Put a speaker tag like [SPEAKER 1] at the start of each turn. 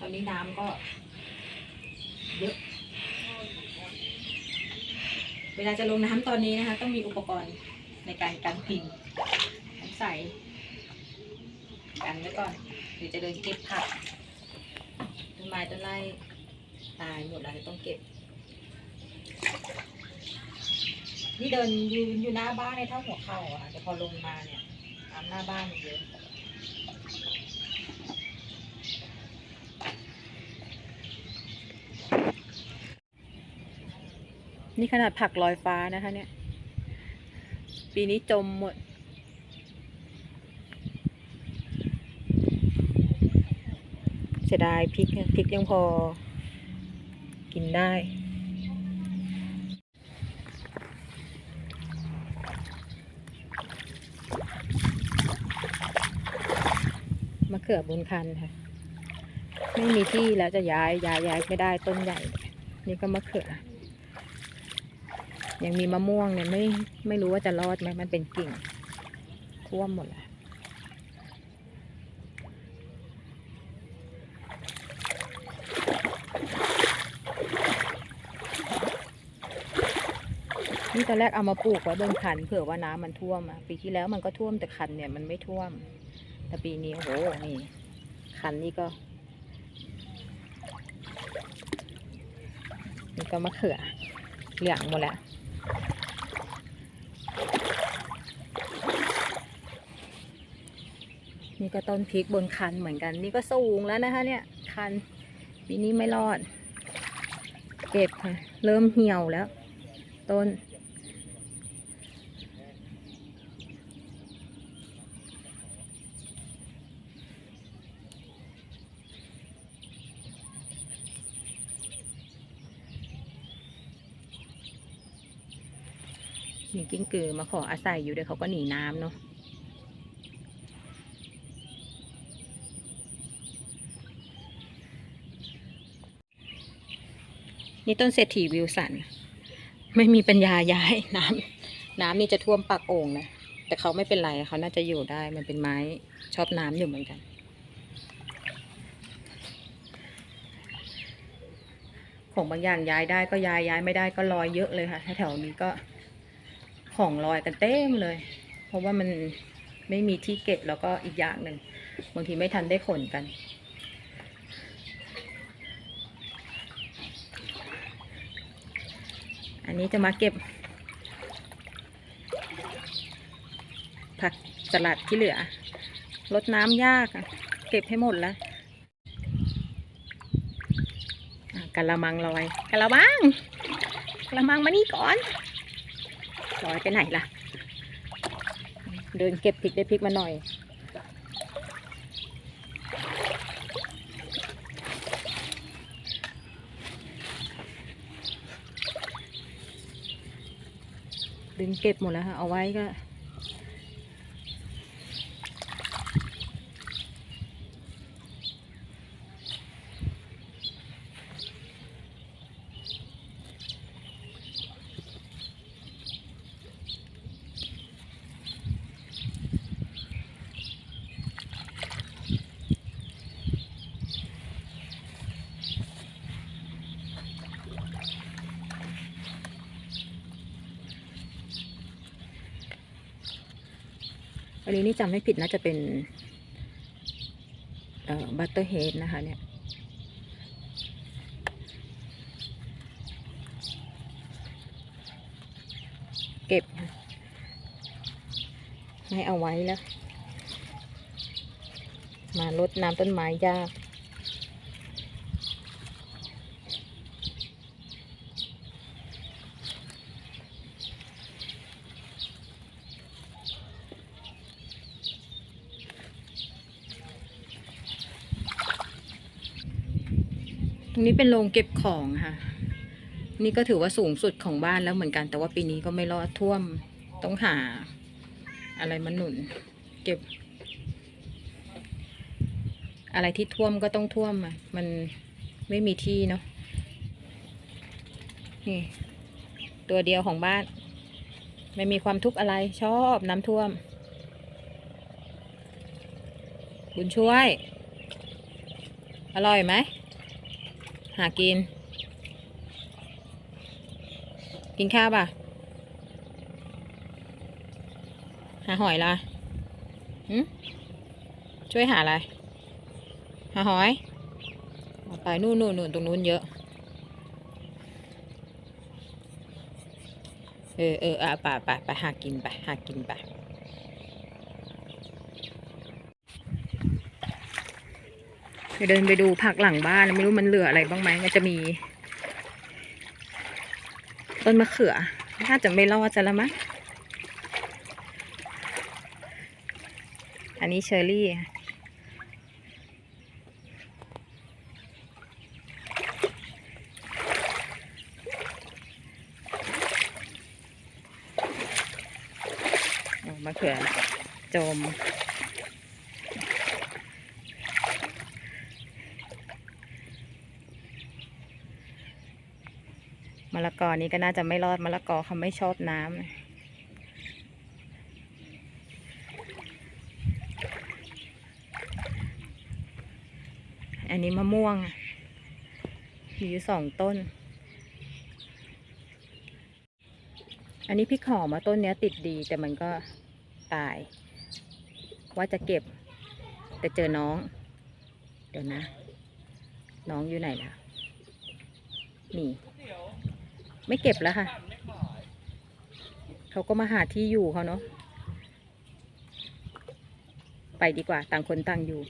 [SPEAKER 1] ตอนนี้น้ำก็เยอะ เวลาจะลงน้ำตอนนี้นะคะ ต้องมีอุปกรณ์ในการกันพิงน้ำใสกันไว้ก่อน เดี๋ยวจะเดินเก็บผักต้นไม้ต้นไร่ตายหมดแล้วเดี๋ยต้องเก็บ นี่เดินยืนอยู่หน้าบ้านในเท่าหัวเข่าอะแต่พอลงมาเนี่ยน้ำหน้าบ้านมันเยอะ นี่ขนาดผักลอยฟ้านะคะเนี่ย ปีนี้จมหมด เสียดายพริกพริกยังพอ กินได้มะเขือบนคันค่ะ ไม่มีที่แล้วจะย้ายย้ายย้ายไม่ได้ต้นใหญ่ นี่ก็มะเขือ ยังมีมะม่วงเนี่ยไม่ไม่รู้ว่าจะรอดไหมมันเป็นกิ่งท่วมหมดแล้วนี่ตอนแรกเอามาปลูกไว้บนคันเผื่อว่าน้ำมันท่วมอะปีที่แล้วมันก็ท่วมแต่คันเนี่ยมันไม่ท่วม แต่ปีนี้โอ้โหนี่คันนี่ก็นี่ก็มะเขือเหลืองหมดแล้ว นี่ก็ต้นพริกบนคันเหมือนกัน นี่ก็สูงแล้วนะคะ เนี่ยคันปีนี้ไม่รอด เก็บค่ะ เริ่มเหี่ยวแล้ว ต้น มีกิ้งกือมาขออาศัยอยู่เดี๋ยวเขาก็หนีน้ำเนาะ นี่ต้นเศรษฐีวิวสัน ไม่มีปัญญาย้ายน้ำน้ำนี่จะท่วมปากโอ่งนะ แต่เขาไม่เป็นไรเขาน่าจะอยู่ได้ มันเป็นไม้ชอบน้ำอยู่เหมือนกัน ของบางอย่างย้ายได้ก็ย้ายย้ายไม่ได้ก็ลอยเยอะเลยค่ะแถวนี้ก็ของลอยกันเต็มเลย เพราะว่ามันไม่มีที่เก็บแล้วก็อีกอย่างหนึ่งบางทีไม่ทันได้ขนกัน อันนี้จะมาเก็บ ผักสลัดที่เหลือลดน้ำยาก เก็บให้หมดแล้วกะละมังลอยกะละมังกะละมังมานี่ก่อนลอยไปไหนล่ะ เดินเก็บพริกได้พริกมาหน่อย ดึงเก็บหมดแล้วค่ะ เอาไว้ก็ อันนี้นี่จำไม่ผิดน่าจะเป็นบัตเตอร์เฮดนะคะเนี่ยเก็บไม่เอาไว้แล้ว มาลดน้ำต้นไม้ยาก ตรง นี้เป็นโรงเก็บของค่ะ นี่ก็ถือว่าสูงสุดของบ้านแล้วเหมือนกัน แต่ว่าปีนี้ก็ไม่รอดท่วม ต้องหา อะไรมาหนุน เก็บ อะไรที่ท่วมก็ต้องท่วมอะ มันไม่มีที่เนาะ นี่ ตัวเดียวของบ้าน ไม่มีความทุกข์อะไร ชอบน้ำท่วม บุญช่วย อร่อยไหม หากิน กินข้าวป่ะ หาหอยละหืมช่วยหาอะไร หาหอยเอไปนู่นนู่นนู่นตรงนู้นเยอะ เออเอออะไปไปไปหากินไปหากินไป เดี๋ยวเดินไปดูผักหลังบ้านไม่รู้มันเหลืออะไรบ้างไหมมันจะมี ต้นมะเขือน่าจะไม่รอดจะละมั้งอันนี้เชอร์รี่มะเขือจม มะละกอนี้ก็น่าจะไม่รอดมะละกอเขาไม่ชอบน้ำอันนี้มะม่วงอะมีอยู่สองต้น อันนี้พริกหอมอะต้นเนี้ยติดดีแต่มันก็ตาย ว่าจะเก็บ แต่เจอน้อง เดี๋ยวนะ น้องอยู่ไหนล่ะ นี่ ไม่เก็บแล้วค่ะ เขาก็มาหาที่อยู่เขาเนาะ ไปดีกว่า ต่างคนต่างอยู่